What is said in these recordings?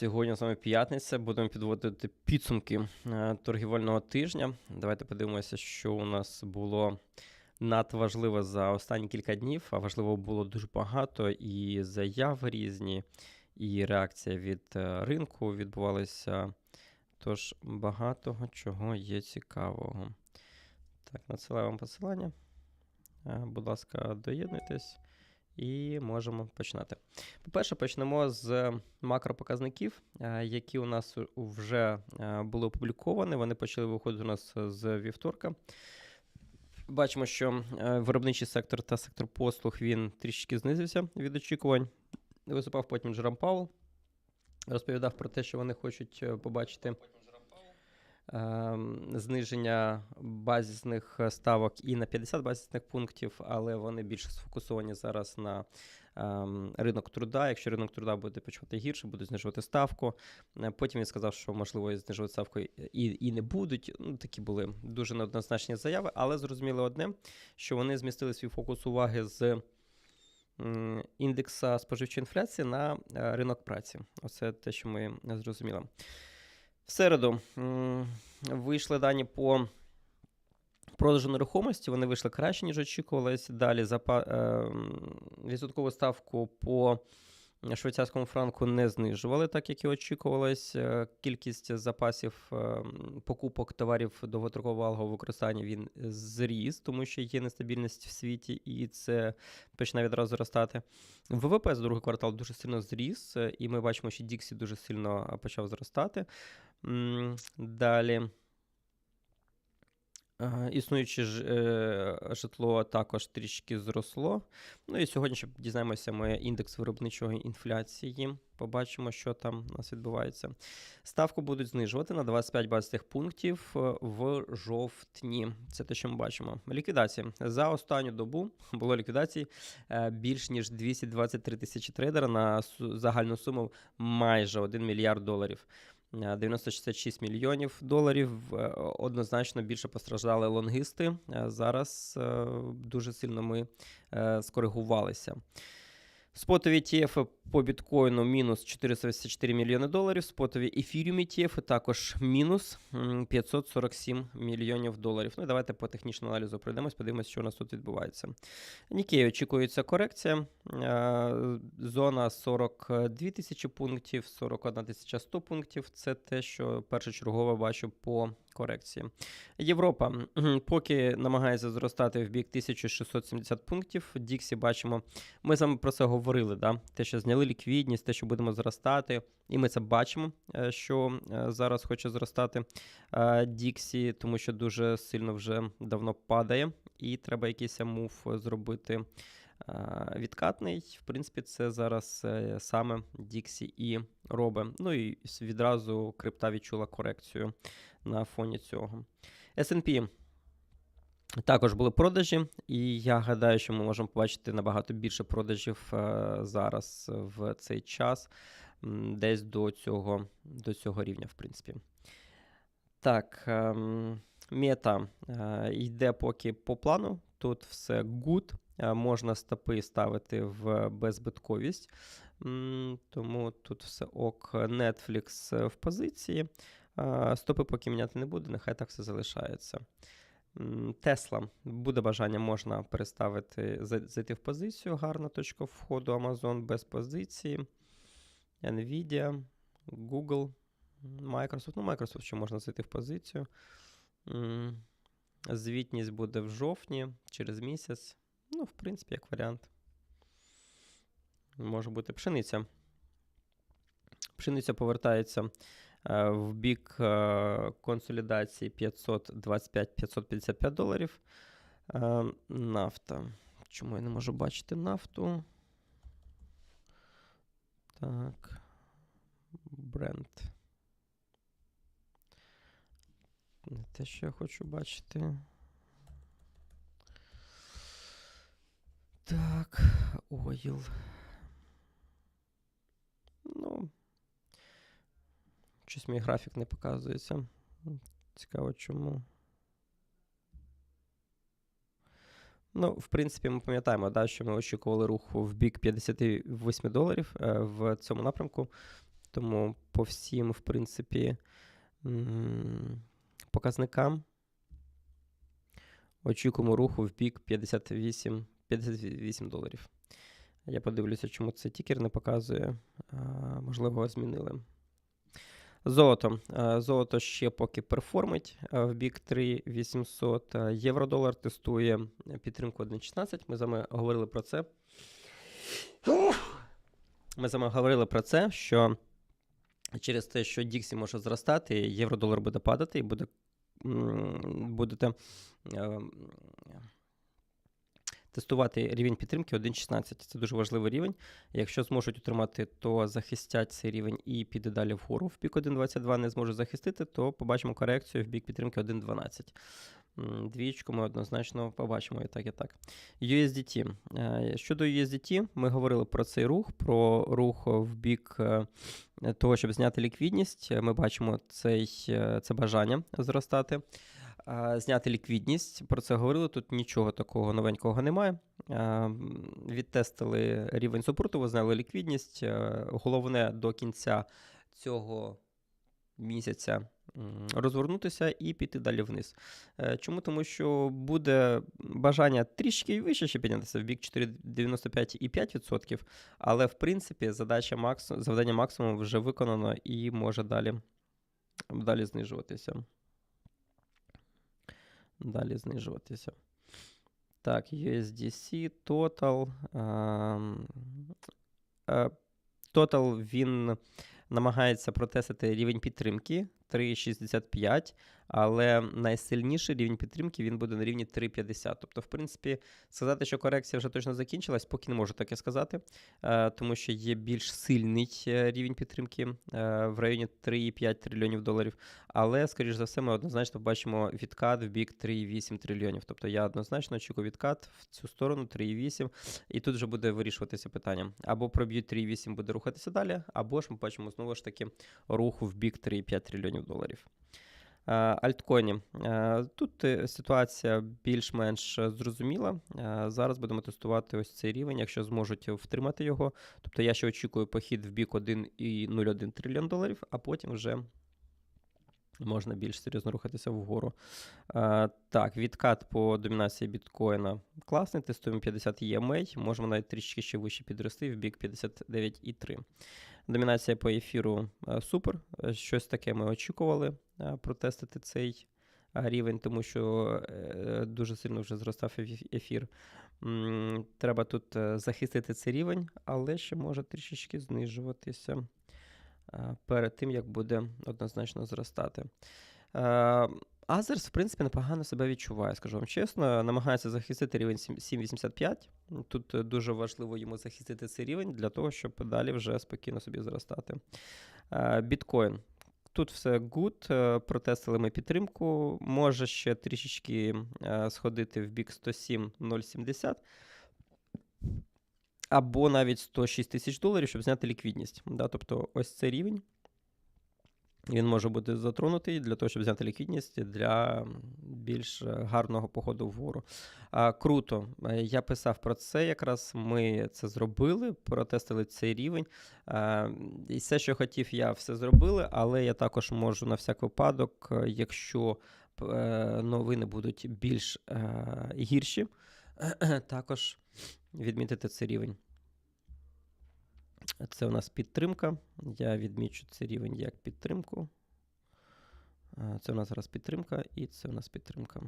Сьогодні з вами п'ятниця. Будемо підводити підсумки е, торгівельного тижня. Давайте подивимося, що у нас було надважливо за останні кілька днів. А важливо було дуже багато і заяви різні, і реакція від е, ринку відбувалася. Тож багато чого є цікавого. Так, надсилаю вам посилання. Е, Будь ласка, доєднуйтесь і можемо починати. По-перше, почнемо з макропоказників, е, які у нас вже е, були опубліковані. Вони почали виходити у нас з вівторка. Бачимо, що е, виробничий сектор та сектор послуг він трішки знизився від очікувань. Виступав потім Джером Паул, розповідав про те, що вони хочуть е, побачити зниження базисних ставок і на 50 базисних пунктів, але вони більше сфокусовані зараз на ем, ринок труда. Якщо ринок труда буде почувати гірше, будуть знижувати ставку. Е, Потім він сказав, що можливо знижувати ставку і, і не будуть. Ну, такі були дуже неоднозначні заяви, але зрозуміло одне, що вони змістили свій фокус уваги з індекса споживчої інфляції на е, ринок праці. Оце те, що ми зрозуміли. В середу вийшли дані по продажу нерухомості. Вони вийшли краще, ніж очікувалось. Далі запа, е, відсоткову ставку по швейцарському франку не знижували, так як і очікувалось. Е, Кількість запасів е, покупок товарів довготрокового використання він зріс, тому що є нестабільність в світі, і це починає відразу зростати. ВВП за другий квартал дуже сильно зріс, і ми бачимо, що Діксі дуже сильно почав зростати. Далі. Існуюче е, житло також трішки зросло. Ну і сьогодні ще дізнаємося ми індекс виробничої інфляції. Побачимо, що там у нас відбувається. Ставку будуть знижувати на 25 базисних пунктів е, в жовтні. Це те, що ми бачимо. Ліквідації. За останню добу було ліквідацій е, більш ніж 223 тисячі трейдера на загальну суму майже 1 мільярд доларів. Е, 966 мільйонів доларів. Е, Однозначно більше постраждали лонгисти. Е, Зараз е, дуже сильно ми е, скоригувалися. Спотові ETF по біткоїну мінус 484 мільйони доларів. Спотові ефіріум ETF також мінус м, 547 мільйонів доларів. Ну і давайте по технічному аналізу пройдемось, подивимось, що у нас тут відбувається. Нікей очікується корекція. Е, Зона 42 тисячі пунктів, 41 тисяча 100 пунктів. Це те, що першочергово бачу по корекції. Європа поки намагається зростати в бік 1670 пунктів. Діксі бачимо. Ми вами про це говорили. Да? Те, що зняли ліквідність, те, що будемо зростати. І ми це бачимо, е, що е, зараз хоче зростати е, Діксі, тому що дуже сильно вже давно падає, і треба якийсь мув зробити відкатний. В принципі, це зараз е, саме Діксі і робить. Ну і відразу крипта відчула корекцію на фоні цього. S&P також були продажі, і я гадаю, що ми можемо побачити набагато більше продажів е, зараз в цей час, десь до цього, до цього рівня, в принципі. Так, ем, мета е, йде поки по плану. Тут все good. Е, Можна стопи ставити в беззбитковість. Тому тут все ок. Netflix е, в позиції. Е, Стопи поки міняти не буде, нехай так все залишається. Тесла. Буде бажання, можна переставити, зайти в позицію. Гарна точка входу. Amazon без позиції. Nvidia, Google, Microsoft. Ну, Microsoft ще можна зайти в позицію. Звітність буде в жовтні, через місяць. Ну, в принципі, як варіант. Може бути пшениця. Пшениця повертається е, в бік е, консолідації 525-555 доларів. Е, Нафта. Чому я не можу бачити нафту? Так. Бренд. Не те, що я хочу бачити. Так, ойл. Ну. Щось мій графік не показується. Цікаво, чому. Ну, в принципі, ми пам'ятаємо, да, що ми очікували руху в бік 58 доларів е, в цьому напрямку. Тому по всім, в принципі, м, показникам очікуємо руху в бік 58, 58 доларів. Я подивлюся, чому це тікер не показує. А, можливо, змінили. Золото. Золото ще поки перформить в бік 3800. Е, Євро-долар тестує підтримку 1.16. Ми з вами говорили про це. Ми з вами говорили про це, що через те, що Діксі може зростати, євро-долар буде падати і буде, будете е, тестувати рівень підтримки 1.16. Це дуже важливий рівень. Якщо зможуть утримати, то захистять цей рівень і піде далі вгору. В бік 1.22 не зможуть захистити, то побачимо корекцію в бік підтримки 1.12. Двічку ми однозначно побачимо і так, і так. USDT. Е, Щодо USDT, ми говорили про цей рух, про рух в бік е, того, щоб зняти ліквідність. Е, Ми бачимо цей, е, це бажання зростати. Зняти ліквідність, про це говорили. Тут нічого такого новенького немає. Відтестили рівень супорту, зняли ліквідність. Е, Головне до кінця цього місяця розвернутися і піти далі вниз. Е, Чому? Тому що буде бажання трішки вище ще піднятися в бік 4,95,5%, але в принципі задача макс... завдання максимум вже виконано і може далі, далі знижуватися. Далі знижуватися. Так, USDC, Total. ем, е, Total він намагається протестити рівень підтримки 3,65, але найсильніший рівень підтримки він буде на рівні 3,50. Тобто, в принципі, сказати, що корекція вже точно закінчилась, поки не можу таке сказати, е, тому що є більш сильний е, рівень підтримки е, в районі 3,5 трильйонів доларів. Але, скоріш за все, ми однозначно бачимо відкат в бік 3,8 трильйонів. Тобто я однозначно очікую відкат в цю сторону 3,8, і тут вже буде вирішуватися питання. Або проб'ють 3,8 буде рухатися далі, або ж ми бачимо знову ж таки рух в бік 3,5 трильйонів доларів. Е, Альткоїні. Е, Тут е, ситуація більш-менш зрозуміла. Зараз будемо тестувати ось цей рівень, якщо зможуть втримати його. Тобто я ще очікую похід в бік 1,01 трильйон доларів, а потім вже можна більш серйозно рухатися вгору. Так, відкат по домінації біткоїна класний. Тестуємо 50 EMA. Можемо навіть трішки ще вище підрости в бік 59,3. Домінація по ефіру е, супер. Е, Щось таке ми очікували е, протестити цей рівень, тому що дуже сильно вже зростав ефір. Треба тут захистити цей рівень, але ще може трішечки знижуватися перед тим, як буде однозначно зростати. Азерс, в принципі, непогано себе відчуває, скажу вам чесно. Намагається захистити рівень 7,85. Тут е, дуже важливо йому захистити цей рівень для того, щоб далі вже спокійно собі зростати. Е, Біткоін. Тут все good, е, протестили ми підтримку. Може ще трішечки сходити в бік 107,070. Або навіть 106 тисяч доларів, щоб зняти ліквідність. Да? Тобто ось цей рівень. Він може бути затронутий для того, щоб зняти ліквідність для більш е, гарного походу вгору. А, круто. Е, Я писав про це. Якраз ми це зробили, протестили цей рівень. А, і все, що хотів, я все зробили, але я також можу на всяк випадок, е, якщо е, новини будуть більш е, гірші, також відмітити цей рівень. Це у нас підтримка. Я відмічу цей рівень як підтримку. Це у нас зараз підтримка, і це у нас підтримка.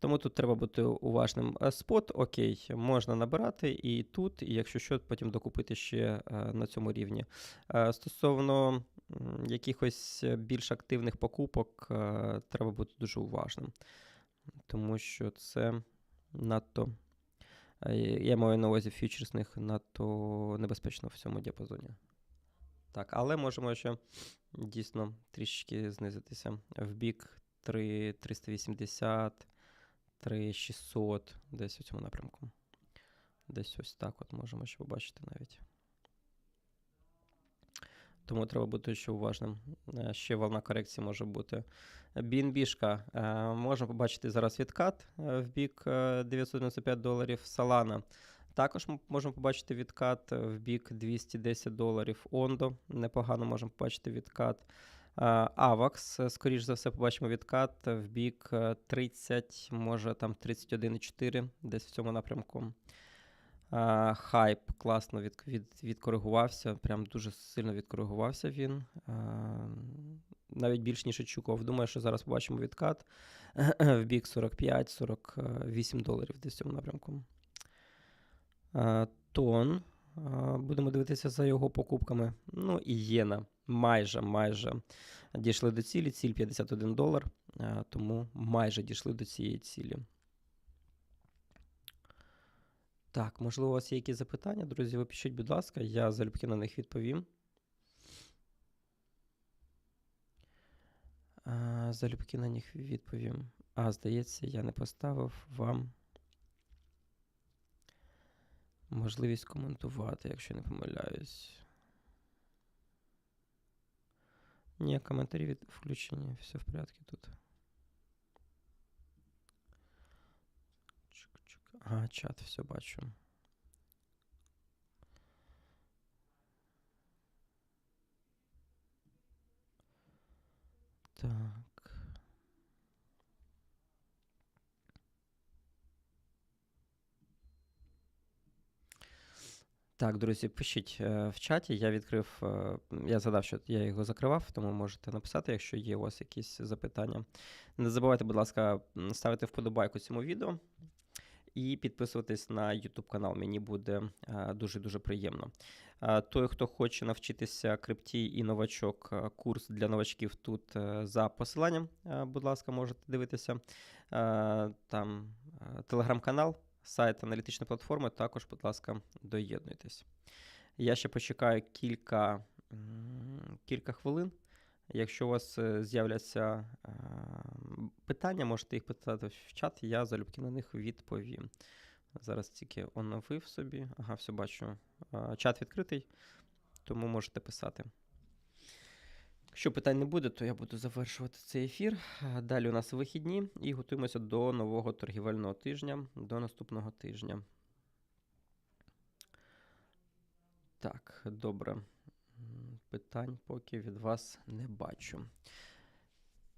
Тому тут треба бути уважним. Е, Спот, окей, можна набирати і тут, і якщо що, потім докупити ще е, на цьому рівні. Е, Стосовно якихось е, більш активних покупок, е, треба бути дуже уважним, тому що це надто. Е, Я маю на увазі фьючерсних надто небезпечно в цьому діапазоні. Так, але можемо ще дійсно трішечки знизитися в бік 3, 380, 3600, десь у цьому напрямку. Десь ось так от можемо ще побачити навіть. Тому треба бути ще уважним. Е, Ще волна корекції може бути. BNB-шка. Е, Можна побачити зараз відкат е, в бік е, 995 доларів. Solana. також м- можемо побачити відкат в бік 210 доларів. Ондо непогано можемо побачити відкат. Авакс, скоріш за все, побачимо відкат в бік е, 30, може там 31,4, десь в цьому напрямку. Хайп класно від, від, відкоригувався, прям дуже сильно відкоригувався він. Навіть більш ніж очікував. Думаю, що зараз побачимо відкат в бік 45-48 доларів десь в цьому напрямку. Тон. Будемо дивитися за його покупками. Ну і єна. Майже, майже дійшли до цілі. Ціль 51 долар, тому майже дійшли до цієї цілі. Так, можливо, у вас є якісь запитання, друзі, ви пишіть, будь ласка, я залюбки на них відповім. А, залюбки на них відповім. А, здається, я не поставив вам можливість коментувати, якщо не помиляюсь. Ні, коментарі від... включені, все в порядку тут. Ага, чат, все бачу. Так. Так, друзі, пишіть е, в чаті. Я відкрив, е, я згадав, що я його закривав, тому можете написати, якщо є у вас якісь запитання. Не забувайте, будь ласка, ставити вподобайку цьому відео і підписуватись на YouTube канал. Мені буде е, дуже-дуже приємно. Е, Той, хто хоче навчитися крипті і новачок, е, курс для новачків тут е, за посиланням, будь ласка, можете дивитися. Там телеграм-канал, сайт аналітичної платформи. Також, будь ласка, доєднуйтесь. Я ще почекаю кілька, кілька хвилин. Якщо у вас е, з'являться е, питання, можете їх питати в чат, я залюбки на них відповім. Зараз тільки оновив собі. Ага, все бачу. Е, Чат відкритий, тому можете писати. Якщо питань не буде, то я буду завершувати цей ефір. Далі у нас вихідні і готуємося до нового торгівельного тижня, до наступного тижня. Так, добре. Питань поки від вас не бачу.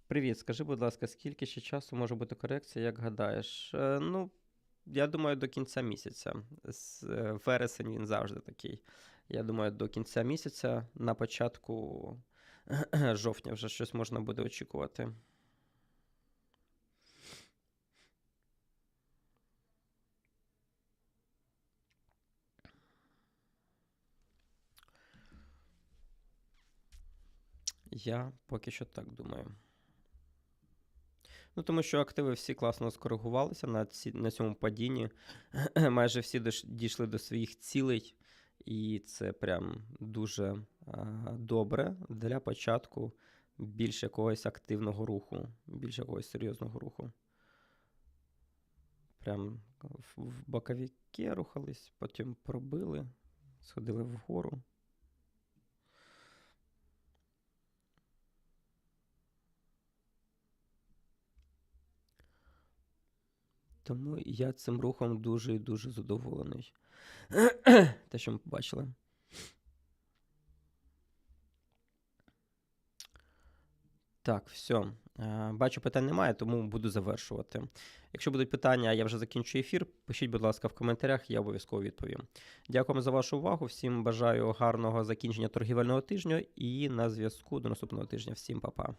Привіт, скажи, будь ласка, скільки ще часу може бути корекція, як гадаєш? Е, ну, я думаю, до кінця місяця. Е, вересень він завжди такий. Я думаю, до кінця місяця, на початку жовтня вже щось можна буде очікувати. Я поки що так думаю. Ну, тому що активи всі класно скоригувалися на, ці, на цьому падінні. Майже всі дійшли до своїх цілей, і це прям дуже а, добре для початку більш якогось активного руху, більш якогось серйозного руху. Прям в, в боковіки рухались, потім пробили, сходили вгору. Тому я цим рухом дуже і дуже задоволений. Те, що ми побачили. Так, все. Бачу, питань немає, тому буду завершувати. Якщо будуть питання, я вже закінчу ефір. Пишіть, будь ласка, в коментарях, я обов'язково відповім. Дякуємо за вашу увагу. Всім бажаю гарного закінчення торгівельного тижня і на зв'язку до наступного тижня. Всім па-па.